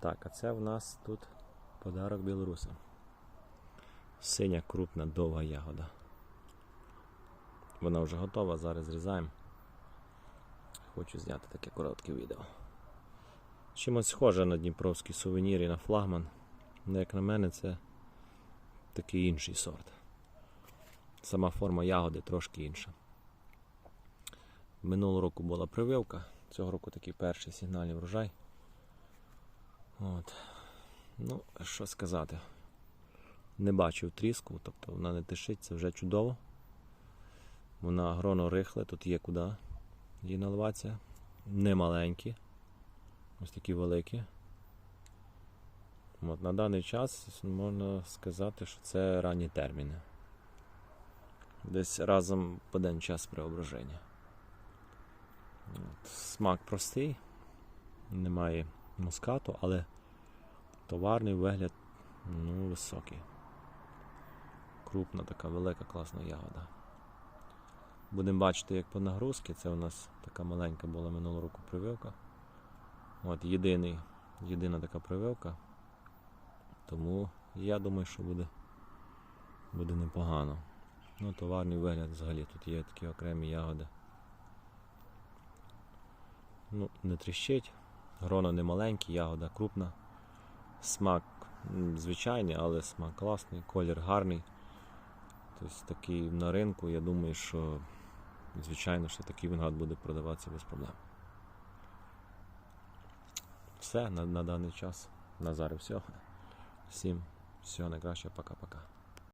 Так, а це в нас тут подарок білорусам. Синя крупна довга ягода. Вона вже готова, зараз зрізаємо. Хочу зняти таке коротке відео. Чимось схоже на дніпровський сувенір і на флагман. Ну, як на мене, це такий інший сорт. Сама форма ягоди трошки інша. Минулого року була прививка, цього року такий перший сигнальний врожай. От. Ну, що сказати. Не бачив тріску, тобто вона не тишить, це вже чудово. Вона гроно рихле, тут є куди її наливатися. Не маленькі, ось такі великі. От, на даний час можна сказати, що це ранні терміни. Десь разом по час преображення. От, смак простий, немає мускату, але товарний вигляд ну, високий. Крупна така велика класна ягода. Будемо бачити, як по нагрузці. Це у нас така маленька була минулого року прививка. От єдиний, єдина така прививка. Тому я думаю, що буде, буде непогано. Ну, товарний вигляд взагалі тут є такі окремі ягоди. Ну, не тріщить. Грона не маленькі, ягода крупна. Смак звичайний, але смак класний, колір гарний. Тобто такий на ринку, я думаю, що звичайно, що такий вингад буде продаватися без проблем. Все на, на даний час. На зараз все. Всім всього найкраще, пока-пока.